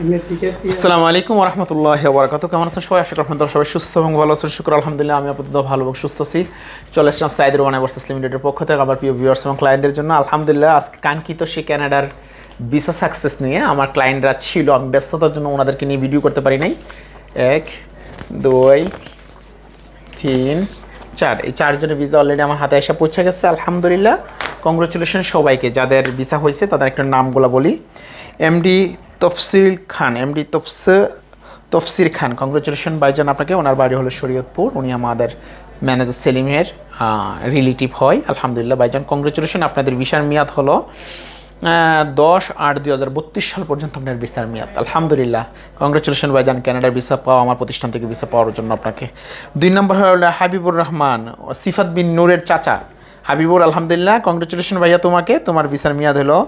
আসসালামু আলাইকুম রহমতুল্লাহ বরাকাত কেমন আছেন সবাই? আশা করি আপনারা সবাই সুস্থ এবং ভালো আছেন। শুক্র আলহামদুলিল্লাহ, আমি আপাতত ভালো এবং সুস্থ আছি। চলে আসলাম সাইদুর ওয়ান ভার্সেস লিমিটেডের পক্ষ থেকে আমার প্রিয় ভিউয়ার্স এবং ক্লায়েন্টদের জন্য। আলহামদুলিল্লাহ, আজকে কাঙ্ক্ষিত সে ক্যানাডার ভিসা সাকসেস নিয়ে আমার ক্লায়েন্টরা ছিল। আমি ব্যস্ততার জন্য ওনাদেরকে নিয়ে ভিডিও করতে পারি নাই। এক, দুই, তিন, চার। এই চারজনের ভিসা অলরেডি আমার হাতে এসে পৌঁছে গেছে। আলহামদুলিল্লাহ কংগ্রেচুলেশন সবাইকে। যাদের ভিসা হয়েছে, তাদের একটা নামগুলো বলি। এমডি তফসিল খান এমডি তফস, তফসির খান। কংগ্রেচুলেশন ভাইজান আপনাকে। ওনার বাড়ি হলো শরীয়তপুর। উনি আমাদের ম্যানেজার সেলিমের রিলেটিভ হয়। আলহামদুলিল্লাহ ভাইজান কংগ্রেচুলেশন আপনাদের ভিসার মেয়াদ হলো দশ আট দুই হাজার বত্রিশ সাল পর্যন্ত আপনার ভিসার মেয়াদ। আলহামদুলিল্লাহ। কংগ্রেচুলেশন ভাইজান কানাডার ভিসা পাওয়া, আমার প্রতিষ্ঠান থেকে ভিসা পাওয়ার জন্য আপনাকে। দুই নম্বর হলো হাবিবুর রহমান, সিফাত বিন নূরের চাচা। হাবিবুর, আলহামদুলিল্লাহ কংগ্রেচুলেশন ভাইয়া তোমাকে। তোমার ভিসার মেয়াদ হলো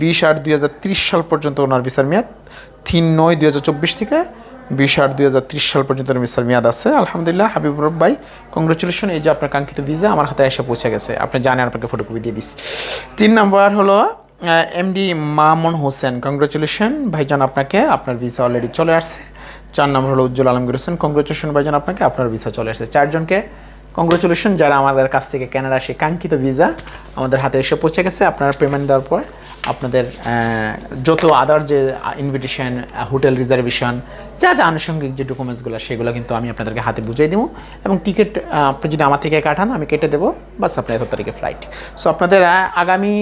বিশ আট দুই সাল পর্যন্ত ওনার ভিসার মেয়াদ। তিন নয় দুই থেকে বিশ আট দুই সাল পর্যন্ত ভিসার মেয়াদ আছে। আলহামদুলিল্লাহ, হাবিবুর ভাই কংগ্রেচুলেশন এই যে আপনার কাঙ্ক্ষিত ভিসা আমার হাতে এসে পৌঁছে গেছে। আপনি জানেন আপনাকে ফটোকপি দিয়ে দিচ্ছি তিন নম্বর হলো এমডি মামুন হোসেন কংগ্রেচুলেশন ভাইজান আপনাকে, আপনার ভিসা অলরেডি চলে আসছে। চার নম্বর হলো উজ্জ্বল আলমগীর হোসেন কংগ্রেচুলেশন ভাইজান আপনাকে, আপনার ভিসা চলে আসছে। চারজনকে কংগ্রেচুলেশন যারা আমাদের কাছ থেকে কেনাডা সে কাঙ্ক্ষিত ভিসা আমাদের হাতে এসে পৌঁছে গেছে, আপনারা পেমেন্ট দেওয়ার পর আপনাদের যত আদার যে ইনভিটেশন হোটেল রিজার্ভেশন যা যা আনুষঙ্গিক যে ডকুমেন্টসগুলো সেগুলো কিন্তু আমি আপনাদেরকে হাতে বুঝিয়ে দেবো। এবং টিকিট আপনি যদি আমার থেকে কাটান, আমি কেটে দেবো বাস আপনার এত তারিখে ফ্লাইট সো আপনাদের আগামী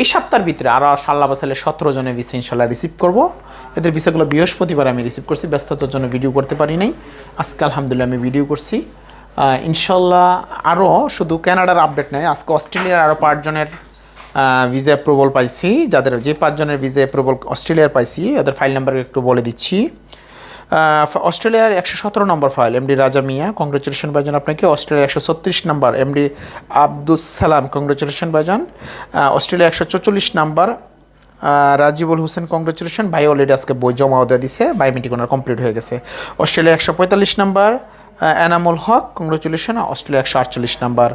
এই সপ্তাহের ভিতরে আরও সাল্লা বাসালে সতেরো জনের ভিসা ইনশাল্লাহ রিসিভ করব। এদের ভিসাগুলো বৃহস্পতিবার আমি রিসিভ করছি, ব্যস্ততার জন্য ভিডিও করতে পারি নাই। আজকে আলহামদুলিল্লাহ আমি ভিডিও করছি। ইনশাল্লাহ আরও শুধু কানাডার আপডেট নয়, আজকে অস্ট্রেলিয়ার আরও পাঁচজনের ভিসা অ্যাপ্রুভাল পাইছি। যাদের যে পাঁচজনের ভিসা অ্যাপ্রুভাল অস্ট্রেলিয়ার পাইছি, ওদের ফাইল নাম্বার একটু বলে দিচ্ছি। অস্ট্রেলিয়ার একশো সতেরো নম্বর ফাইল এমডি রাজা মিয়া কংগ্রেচুলেশন ভাইজান আপনাকে। অস্ট্রেলিয়া একশো ছত্রিশ নম্বর এমডি আব্দুস সালাম কংগ্রেচুলেশন ভাইজান। অস্ট্রেলিয়া একশো চল্লিশ নম্বর রাজিবুল হোসেন কংগ্রেচুলেশন ভাই অলরেডি আজকে বই জমা দিয়ে দিছে বাই মিটিং ওনার কমপ্লিট হয়ে গেছে। অস্ট্রেলিয়া একশো পঁয়তাল্লিশ number Enamul Haque congratulation Australia একশো আটচল্লিশ নাম্বার,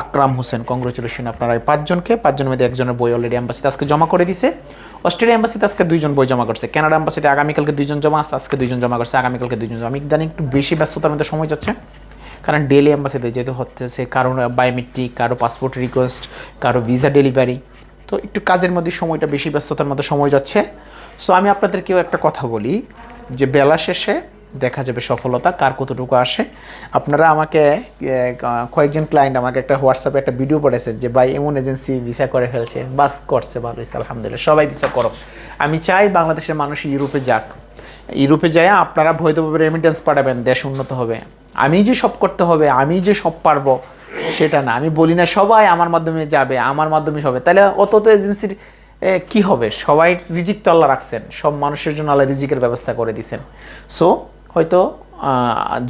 আকরাম হোসেন কংগ্রেচুলেশন আপনারা এই পাঁচজনকে। পাঁচজনের মধ্যে একজনের বই অলরেডি অ্যাম্বাসিতে আজকে জমা করে দিছে। অস্ট্রেলিয়া অ্যাম্বাসিতে আজকে দুইজন বই জমা করছে। কানাডা অ্যাম্বাসিতে আগামীকালকে দুইজন জমা আজকে দুইজন জমা করছে, আগামীকালকে দুইজন জমা। আমি ইদানিং একটু বেশি ব্যস্ততার মধ্যে সময় যাচ্ছে, কারণ ডেলি অ্যাম্বাসিতে যেতে হচ্ছে কারও বায়োমেট্রিক কারও পাসপোর্ট রিকোয়েস্ট কারও ভিসা ডেলিভারি তো একটু কাজের মধ্যে সময়টা বেশি ব্যস্ততার মধ্যে সময় যাচ্ছে। সো আমি আপনাদেরকেও একটা কথা বলি, যে বেলা শেষে দেখা যাবে সফলতা, কার কতটুকু আসে। আপনারা আমাকে কয়েকজন ক্লায়েন্ট আমাকে একটা হোয়াটসঅ্যাপে একটা ভিডিও পড়েছে যে, ভাই, এমন এজেন্সি ভিসা করে ফেলছে, বাস করছে, ভালো হয়েছে, আলহামদুলিল্লাহ, সবাই ভিসা করো। আমি চাই বাংলাদেশের মানুষ ইউরোপে যাক। ইউরোপে যায় আপনারা বৈধভাবে রেমিটেন্স পাঠাবেন, দেশ উন্নত হবে। আমি যে সব করতে হবে, আমি যে সব পারব, সেটা না। আমি বলি না, সবাই আমার মাধ্যমে যাবে, আমার মাধ্যমে হবে। তাহলে অত তো এজেন্সির কি হবে? সবাই রিজিক তো আল্লাহ রাখছেন, সব মানুষের জন্য আল্লাহ রিজিকের ব্যবস্থা করে দিছেন। সো হয়তো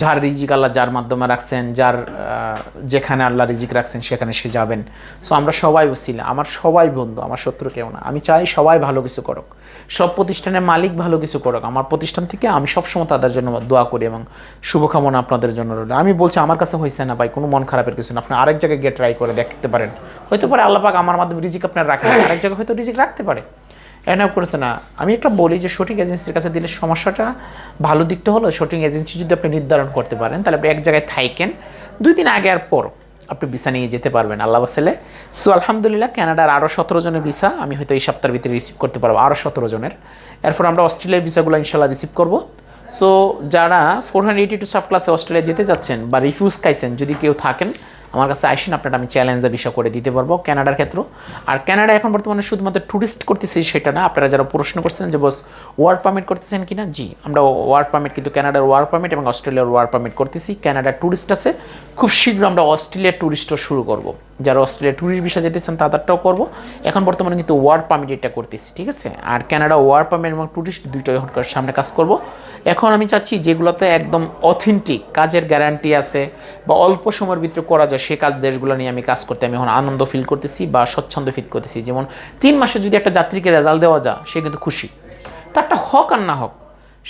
যার রিজিক আল্লাহ যার মাধ্যমে রাখছেন, যার যেখানে আল্লাহ রিজিক রাখছেন সেখানে সে যাবেন। সো আমরা সবাই বসিলা আমার সবাই বন্ধু, আমার শত্রু কেউ না। আমি চাই সবাই ভালো কিছু করুক। সব প্রতিষ্ঠানের মালিক ভালো কিছু করুক। আমার প্রতিষ্ঠান থেকে আমি সবসময় তাদের জন্য দোয়া করি এবং শুভকামনা আপনাদের জন্য রইল। আমি বলছি, আমার কাছে হয়েছে না ভাই, কোনো মন খারাপের কিছু না। আপনি আরেক জায়গায় গিয়ে ট্রাই করে দেখতে পারেন। হয়তো পারে আল্লাহ পাক আমার মাধ্যমে রিজিক আপনার রাখেন আরেক জায়গায় হয়তো রিজিক রাখতে পারে। এনাও করেছে না। আমি একটা বলি যে সঠিক এজেন্সির কাছে দিলে সমস্যাটা ভালো দিকটা হলো, সঠিক এজেন্সি যদি আপনি নির্ধারণ করতে পারেন, তাহলে আপনি এক জায়গায় থাইকেন। দুই দিন আগে আর পর আপনি ভিসা নিয়ে যেতে পারবেন, আল্লাহ বাসেলে সো আলহামদুলিল্লাহ কানাডার আরও সতেরো জনের ভিসা আমি হয়তো এই সপ্তাহের ভিতরে রিসিভ করতে পারব আরও সতেরো জনের। এরপর আমরা অস্ট্রেলিয়ার ভিসাগুলো ইনশাল্লাহ রিসিভ করব। সো যারা four hundred eighty two sub ক্লাসে অস্ট্রেলিয়া যেতে যাচ্ছেন বা রিফিউজ খাইছেন, যদি কেউ থাকেন আমার কাছে আসেন, আপনারা আমি চ্যালেঞ্জের বিষয় করে দিতে পারব ক্যানাডার ক্ষেত্র। আর ক্যানাডা এখন বর্তমানে শুধুমাত্র ট্যুরিস্ট করতেছি সেটা না, আপনারা যারা প্রশ্ন করছেন যে, বস ওয়ার্ক পারমিট করতেছেন কি না জি, আমরা ওয়ার্ক পারমিট কিন্তু ক্যানাডার ওয়ার্ক পারমিট এবং অস্ট্রেলিয়ার ওয়ার্ক পারমিট করতেছি। ক্যানাডার ট্যুরিস্ট আছে। খুব শীঘ্র আমরা অস্ট্রেলিয়ার ট্যুরিস্টও শুরু করব। যারা অস্ট্রেলিয়া ট্যুরিস্ট ভিসা যেতে চান, তাদেরটাও করব। এখন বর্তমানে কিন্তু ওয়ার্ক পারমিট এটা করতেছি, ঠিক আছে? আর কানাডা ওয়ার্ক পারমিট এবং ট্যুরিস্ট দুইটাই এখন সামনে কাজ করব। এখন আমি চাচ্ছি যেগুলোতে একদম অথেন্টিক কাজের গ্যারান্টি আছে বা অল্প সময়ের ভিতরে করা যায়, সে কাজ দেশগুলো নিয়ে আমি কাজ করতে, আমি এখন আনন্দ ফিল করতেছি বা স্বচ্ছন্দ ফিল করতেছি। যেমন তিন মাসে যদি একটা যাত্রীকে রেজাল্ট দেওয়া যায়, সে কিন্তু খুশি। তারটা হক আর না হোক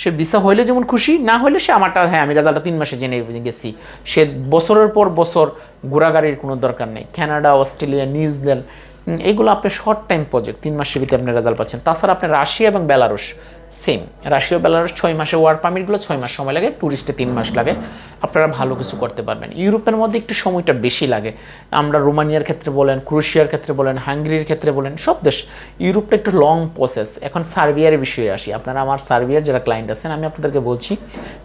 সে ভিসা হইলে যেমন খুশি, না হইলে সে আমারটা হ্যাঁ আমি রেজাল্টটা তিন মাসে জেনে গেছি। সে বছরের পর বছর ঘোরাগাড়ির কোনো দরকার নেই। কানাডা অস্ট্রেলিয়া নিউজিল্যান্ড এগুলো আপনার শর্ট টাইম প্রজেক্ট তিন মাসের ভিতরে আপনি রেজাল্ট পাচ্ছেন। তাছাড়া আপনি রাশিয়া এবং বেলারুশ সেম। রাশিয়া বেলারস ছয় মাসে ওয়ার্ক পারমিটগুলো ছয় মাস সময় লাগে ট্যুরিস্টে তিন মাস লাগে। আপনারা ভালো কিছু করতে পারবেন। ইউরোপের মধ্যে একটু সময়টা বেশি লাগে। আমরা রোমানিয়ার ক্ষেত্রে বলেন, ক্রোয়েশিয়ার ক্ষেত্রে বলেন, হাঙ্গেরির ক্ষেত্রে বলেন, সব দেশ। ইউরোপটা একটু লং প্রসেস এখন সার্বিয়ার বিষয়ে আসি। আপনারা আমার সার্বিয়ার যারা ক্লায়েন্ট আছেন, আমি আপনাদেরকে বলছি,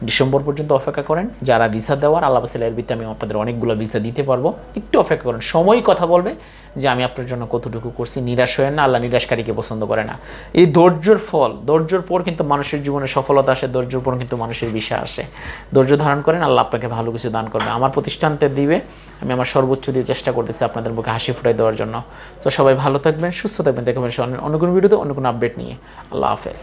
ডিসেম্বর পর্যন্ত অপেক্ষা করেন। যারা ভিসা দেওয়ার আল্লাহ বাসিলের ভিত্তি আমি আপনাদের অনেকগুলো ভিসা দিতে পারব। একটু অপেক্ষা করেন। সময় কথা বলবে যে আমি আপনার জন্য কতটুকু করছি। নিরাশ হয়ে না, আল্লাহ নিরাশকারীকে পছন্দ করে না। এই ধৈর্যর ফল, ধৈর্যর পর কিন্তু মানুষের জীবনে সফলতা আসে, ধৈর্যর উপর কিন্তু মানুষের বিষয় আসে। ধৈর্য ধারণ করেন, আল্লাহ আপনাকে ভালো কিছু দান করবে। আমার প্রতিষ্ঠানতে দিবে, আমি আমার সর্বোচ্চ দিয়ে চেষ্টা করতেছি আপনাদের মুখে হাসি ফুটাই দেওয়ার জন্য। তো সবাই ভালো থাকবেন, সুস্থ থাকবেন। দেখবেন অন্য কোনো ভিডিওতে, অন্য কোনো আপডেট নিয়ে। আল্লাহ হাফেজ।